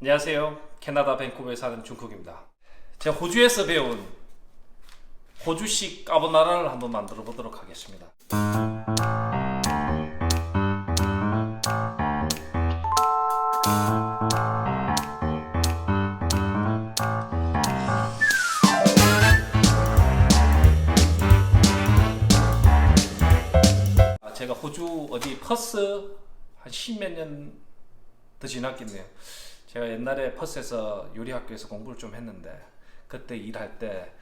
안녕하세요. 캐나다 밴쿠버에 사는 중국입니다. 제가 호주에서 배운 호주식 까보나라를 한번 만들어 보도록 하겠습니다. 아, 제가 호주 어디 퍼스 한 십몇 년 더 지났겠네요. 제가 옛날에 퍼스에서 요리 학교에서 공부를 좀 했는데 그때 일할 때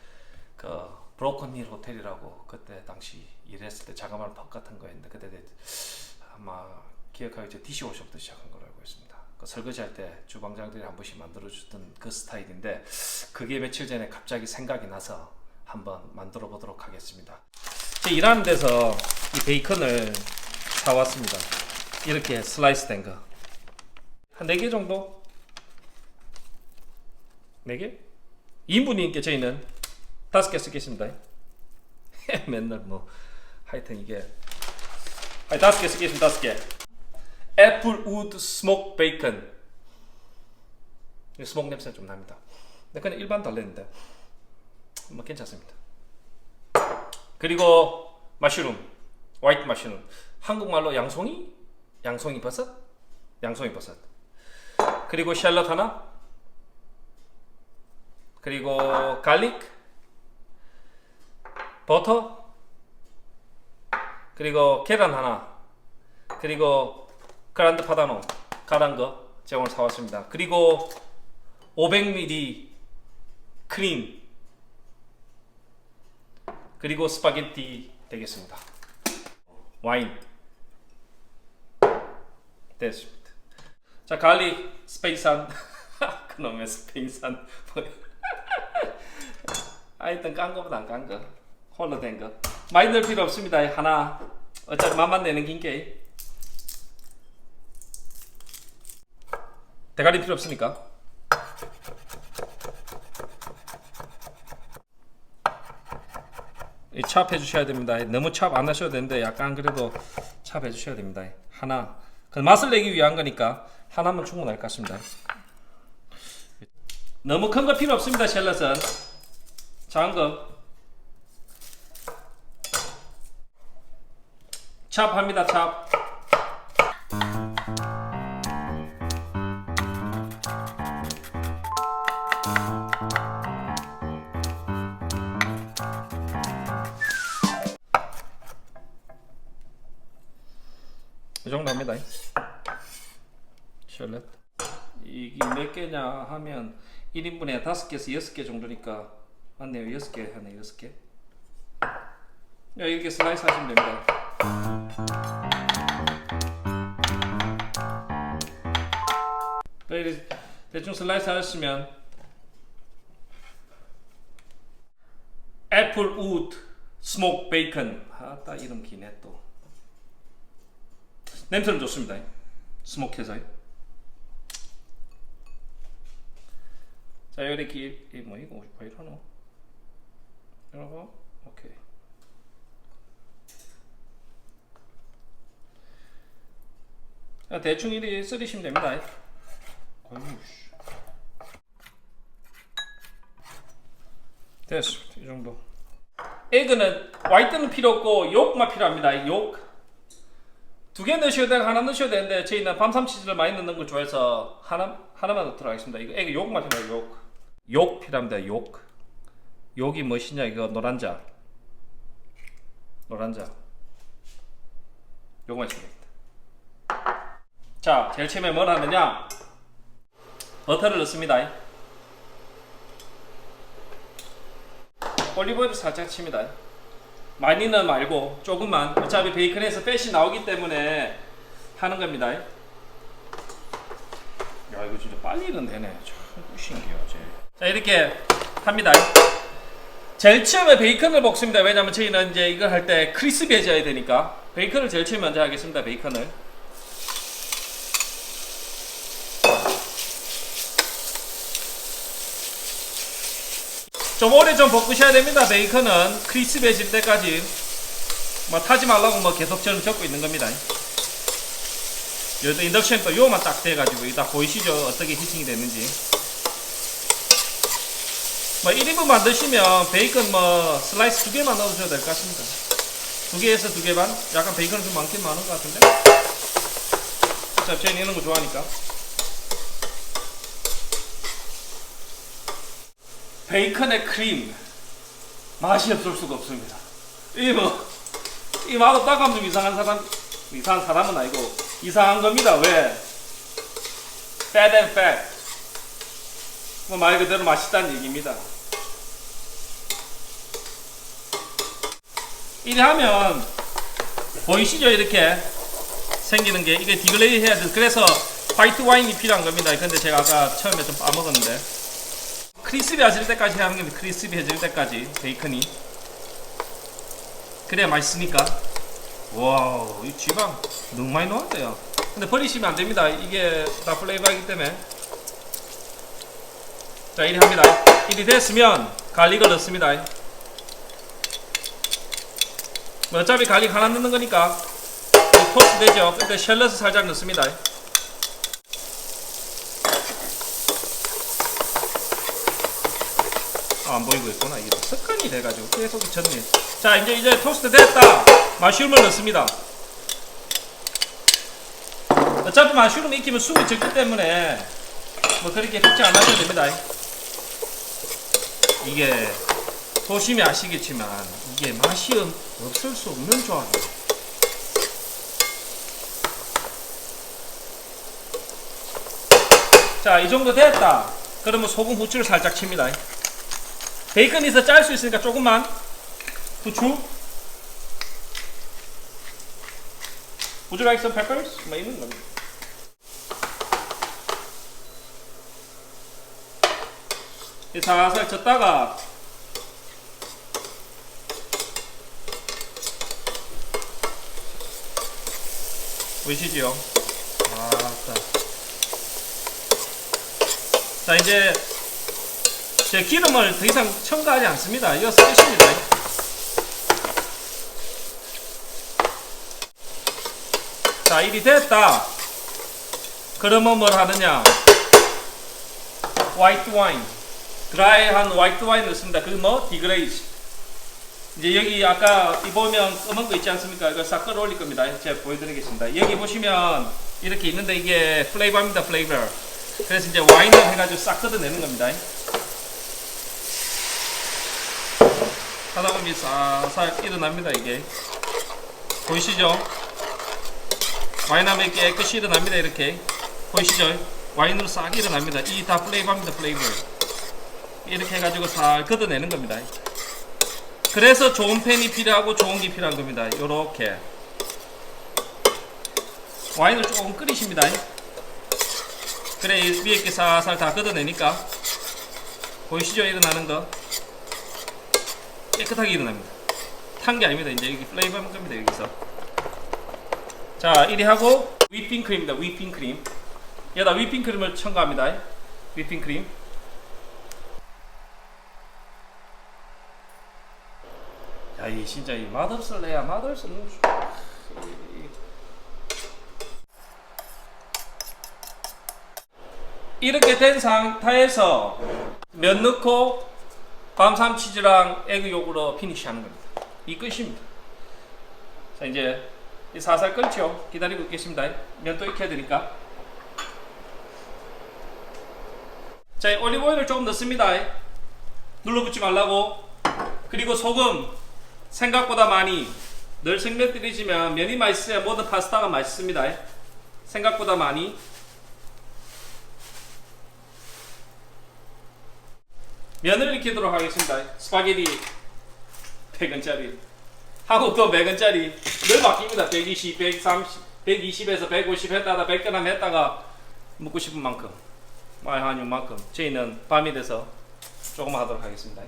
그 브로컨힐 호텔이라고 그때 당시 일했을 때 자그마한 펍 같은 거 했는데 그때 내- 아마 기억하기 전 디시워샵부터 시작한 걸로 알고 있습니다. 그 설거지할 때 주방장들이 한 번씩 만들어주던 그 스타일인데 그게 며칠 전에 갑자기 생각이 나서 한번 만들어 보도록 하겠습니다. 제 일하는 데서 이 베이컨을 사왔습니다. 이렇게 슬라이스 된 거. 한 4개 정도? 4개? 2인분이니까 저희는 5개 쓰겠습니다. 맨날 뭐 하여튼 이게 아니 5개 쓰겠습니다. 5개. 애플 우드 스모크 베이컨. 이 스모크 냄새 좀 납니다. 근데 그냥 일반 달랬는데 뭐 괜찮습니다. 그리고 마쉬룸, 화이트 마쉬룸. 한국말로 양송이? 양송이 버섯? 양송이 버섯. 그리고 샬럿 하나. 그리고 갈릭. 버터. 그리고 계란 하나. 그리고 그란드 파다노 가란 거 제가 오늘 사왔습니다. 그리고 500ml 크림. 그리고 스파게티 되겠습니다. 와인. 됐습니다. 자, 갈릭 스페인산. 그놈의 스페인산. 하여튼 깐 거보다 안 깐 거. 홀로 된 거. 많이 넣을 필요 없습니다. 하나. 어차피 맛만 내는 긴게. 대가리 필요 없으니까. 이찹 해주셔야 됩니다. 너무 찹 안 하셔도 되는데 약간 그래도 찹 해주셔야 됩니다. 하나. 그 맛을 내기 위한 거니까 하나면 충분할 것 같습니다. 너무 큰 거 필요 없습니다. 샬럿은 작은 거. 찹 합니다. 찹. 이 정도 합니다. 샬럿. 이게 몇 개냐 하면 1인분에 5개에서 6개 정도니까 맞네요. 6개 하네. 6개. 야, 이렇게 슬라이스 하시면 됩니다. 대충 슬라이스 하시면 애플 우드 스모크 베이컨 아따 이름 기네 또 냄새는 좋습니다. 스모크해서요. 자 이렇게 이뭐 이거 왜 이러노? 이러고 오케이. 자, 대충 이리 쓰리시면 됩니다. 어이씨. 됐습니다. 이 정도. 에그는 화이트는 필요 없고 욕만 필요합니다. 욕. 두개 넣으셔도 되고 하나 넣으셔도 되는데 저희는 밤삼 치즈를 많이 넣는 걸 좋아해서 하나 하나만 넣도록 하겠습니다. 이거 에그 욕만 필요해요. 욕. 욕 필요합니다. 욕. 욕이 무엇이냐 이거 노란자. 노란자. 요거만 있으면 됩니다. 자, 제일 처음에 뭘 하느냐? 버터를 넣습니다. 올리브오일 살짝 칩니다. 많이는 말고 조금만 어차피 베이컨에서 팻이 나오기 때문에 하는 겁니다. 야 이거 진짜 빨리는 되네. 참 신기하지. 자 이렇게 합니다. 제일 처음에 베이컨을 볶습니다. 왜냐면 저희는 이제 이걸 할 때 크리스피해져야 되니까 베이컨을 제일 처음에 먼저 하겠습니다. 베이컨을. 좀 오래 좀 볶으셔야 됩니다. 베이컨은 크리스피해질 때까지 뭐 타지 말라고 뭐 계속 저는 적고 있는 겁니다. 여기다 인덕션 또 요만 딱 돼가지고 이따 보이시죠? 어떻게 히팅이 됐는지. 뭐 1인분 만드시면 베이컨 뭐 슬라이스 두 개만 넣어주셔도 될 것 같습니다. 두 개에서 두 개 반? 약간 베이컨은 좀 많긴 많은 것 같은데? 자, 저희는 이런 거 좋아하니까. 베이컨의 크림. 맛이 없을 수가 없습니다. 이 뭐, 이 맛없다 하면 좀 이상한 사람, 이상한 사람은 아니고, 이상한 겁니다. 왜? fat and fat. 뭐 말 그대로 맛있다는 얘기입니다. 이래 하면 보이시죠? 이렇게 생기는 게 이게 디글레이 해야 돼 그래서 화이트 와인이 필요한 겁니다. 근데 제가 아까 처음에 좀 빠먹었는데 크리스피해질 때까지 하는 겁니다. 크리스피해질 때까지 베이컨이. 그래야 맛있으니까. 와우 이 지방 너무 많이 넣었대요. 근데 버리시면 안 됩니다. 이게 다 플레이버이기 때문에. 자 이리 합니다. 이리 됐으면 갈릭을 넣습니다. 뭐 어차피 갈릭 하나 넣는 거니까 토스트 되죠. 근데 샬럿을 살짝 넣습니다. 아, 안 보이고 있구나. 이게 습관이 돼가지고 계속 졌네. 자, 이제 이제 토스트 됐다. 마쉬룸을 넣습니다. 어차피 마쉬룸 익히면 숨이 적기 때문에 뭐 그렇게 걱정 안 하셔도 됩니다. 이게 보시면 아시겠지만 이게 맛이 없- 없을 수 없는 조합이에요. 자, 이 정도 됐다. 그러면 소금 후추를 살짝 칩니다. 베이컨에서 짤수 있으니까 조금만 후추. Would you like? 뭐 이런 겁니다. 이 살살 쳤다가 보이시죠? 아따. 자 이제 제 기름을 더 이상 첨가하지 않습니다. 이거 쓰겠습니다. 자 일이 됐다. 그러면 뭘 하느냐? 화이트 와인, 드라이한 화이트 와인 넣습니다. 그 뭐 디그레이즈. 이제 여기 아까 이 보면 검은 거 있지 않습니까? 이거 싹 끌어올릴 겁니다. 제가 보여드리겠습니다. 여기 보시면 이렇게 있는데 이게 플레이버입니다. 플레이버. 그래서 이제 와인을 해가지고 싹 뜯어내는 겁니다. 하다 보면 싹싹 일어납니다. 이게 보이시죠? 와인하면 깨끗이 일어납니다. 이렇게 보이시죠? 와인으로 싹 일어납니다. 이 다 플레이버입니다. 플레이버. 이렇게 해가지고 싹 걷어내는 겁니다. 그래서 좋은 팬이 필요하고 좋은 게 필요한 겁니다. 요렇게 와인을 조금 끓이십니다. 그래 이 위에 이렇게 살살 다 걷어내니까 보이시죠? 일어나는 거 깨끗하게 일어납니다. 탄 게 아닙니다. 이제 여기 플레이버 한 겁니다. 여기서 자 이리 하고 위핑 크림입니다. 위핑 크림 여기다 위핑 크림을 첨가합니다. 위핑 크림 야, 이 진짜 이 맛없을래야 맛없을 이렇게 된 상태에서 면 넣고 밤삼 치즈랑 에그 요구로 피니시하는 겁니다. 이 끝입니다. 자 이제 이 살살 끓죠. 기다리고 있겠습니다. 면 또 익혀야 되니까. 자, 이 올리브 오일을 조금 넣습니다. 눌러붙지 말라고. 그리고 소금 생각보다 많이 늘 생면들이지만 면이 맛있어야 모든 파스타가 맛있습니다. 생각보다 많이 면을 익히도록 하겠습니다. 스파게티 100원짜리 한국도 100원짜리 늘 바뀝니다. 120, 130, 120에서 150 했다가 100g 했다가 먹고 싶은 만큼 많이 하는 만큼 저희는 밤이 돼서 조금 하도록 하겠습니다.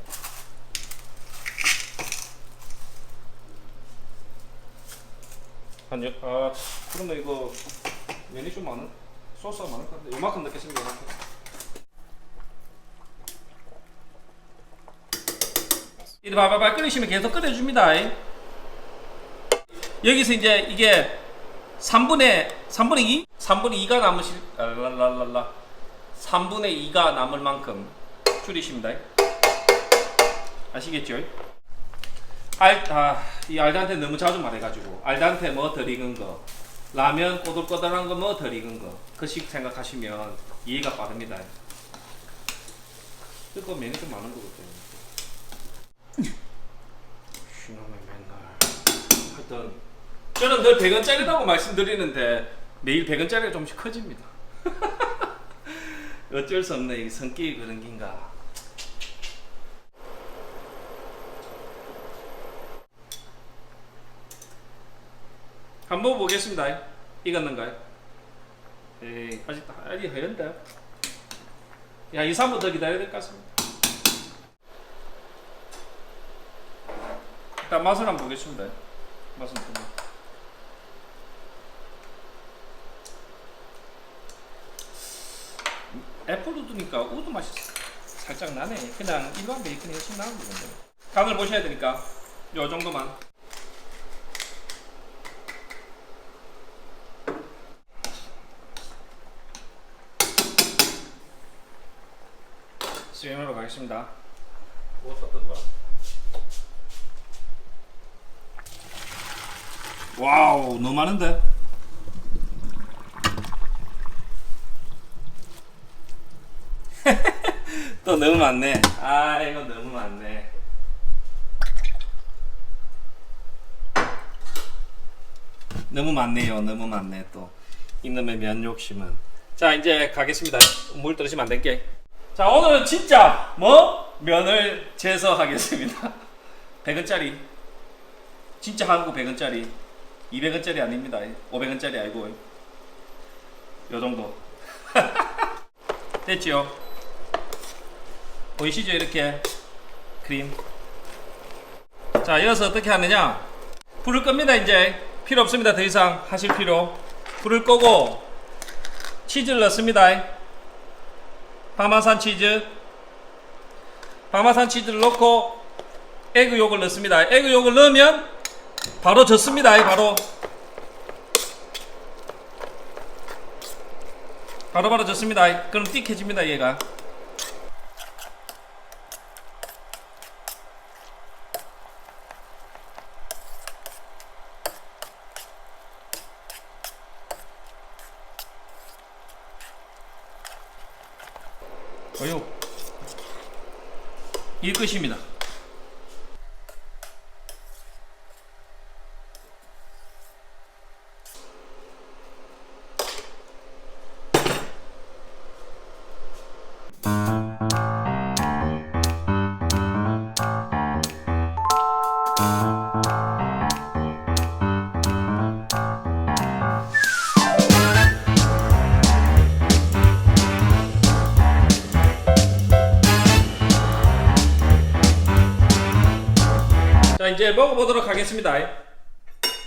한 여, 아 그러면 이거 면이 좀 많은 소스가 많을 것 같은데 요만큼 넣겠습니다. 요만큼. 이리 바바바 끓이시면 계속 끓여줍니다. 여기서 이제 이게 3분의 3분의 2? 3분의 2가 남으실 랄랄랄라 3분의 2가 남을 만큼 줄이십니다. 아시겠죠? 알, 아, 이 알단테 너무 자주 말해가지고 알단테 뭐 덜 익은 거 라면 꼬들꼬들한 거 뭐 덜 익은 거 그식 생각하시면 이해가 빠릅니다. 그거 면이 좀 많은 거거든요. 신놈의 맨날 하여튼 저는 늘 100원짜리라고 말씀드리는데 매일 100원짜리가 조금씩 커집니다. 어쩔 수 없네 이 성격이 그런 긴가. 한번 보겠습니다. 익었는가요? 에이 아직 아직 허연데. 야 2, 3분 더 기다려야 될 것 같습니다. 일단 맛을 한번 보겠습니다. 맛은 좀. 애플 우드니까 우드 맛이 살짝 나네. 그냥 일반 베이컨이 훨씬 나은 건데. 간을 보셔야 되니까 요 정도만. 수행하러 가겠습니다. 뭐 썼던 거야? 와우 너무 많은데? 또 너무 많네. 아 이거 너무 많네. 너무 많네요 너무 많네 또. 이놈의 면 욕심은. 자 이제 가겠습니다. 물 떨어지면 안 될게 자 오늘은 진짜 뭐 면을 재서 하겠습니다 100원짜리 진짜 한국 100원짜리 200원짜리 아닙니다. 500원짜리 아니고 요 정도. 됐지요? 보이시죠? 이렇게 크림. 자, 이어서 어떻게 하느냐? 불을 끕니다. 이제 필요 없습니다. 더 이상 하실 필요. 불을 끄고 치즈를 넣습니다. 파마산 치즈. 파마산 치즈를 넣고 에그 욕을 넣습니다. 에그 욕을 넣으면 바로 젖습니다. 바로 바로 바로 젖습니다. 그럼 띡해집니다. 얘가. 어유. 이 끝입니다. 이제 먹어보도록 하겠습니다.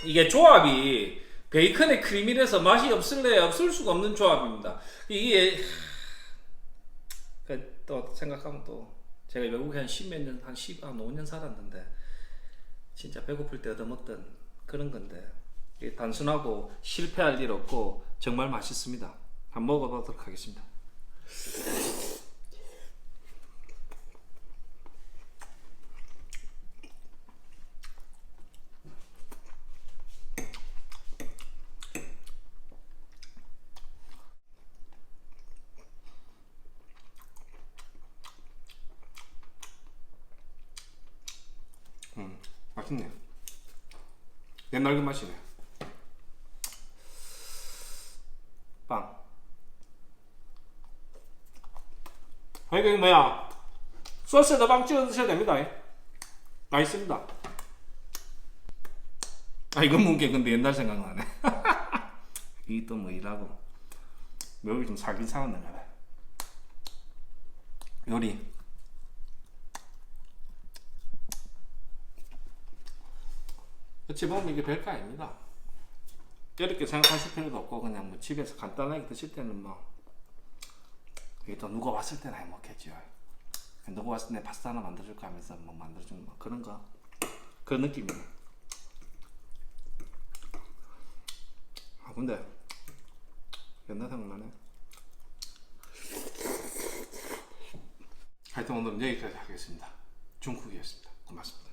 이게 조합이 베이컨에 크림이라서 맛이 없을래 없을 수가 없는 조합입니다. 이게 그또 생각하면 또 제가 외국에 한 십몇 년, 한 10, 한 5년 살았는데 진짜 배고플 때 얻어먹던 그런 건데 단순하고 실패할 일 없고 정말 맛있습니다. 한번 먹어보도록 하겠습니다. 음, 맛있네. 그 맛이네. 빵. 아, 이게 뭐야? 소스에다 빵 찍어 드셔야 됩니다. 맛있습니다. 아, 이건 뭔게 근데 옛날 생각나네. 이또뭐 일하고. 여기 좀 살긴 봐. 요리. 어찌 보면 이게 별거 아닙니다. 이렇게 생각하실 필요도 없고 그냥 뭐 집에서 간단하게 드실 때는 뭐 이게 또 누가 왔을 때나 해먹겠죠. 누가 왔을 때 파스타 하나 만들어줄까 하면서 뭐 만들어주는 뭐 그런 거 그런 느낌이에요. 아 근데 옛날 생각나네. 하여튼 오늘은 여기까지 하겠습니다. 중국이었습니다. 고맙습니다.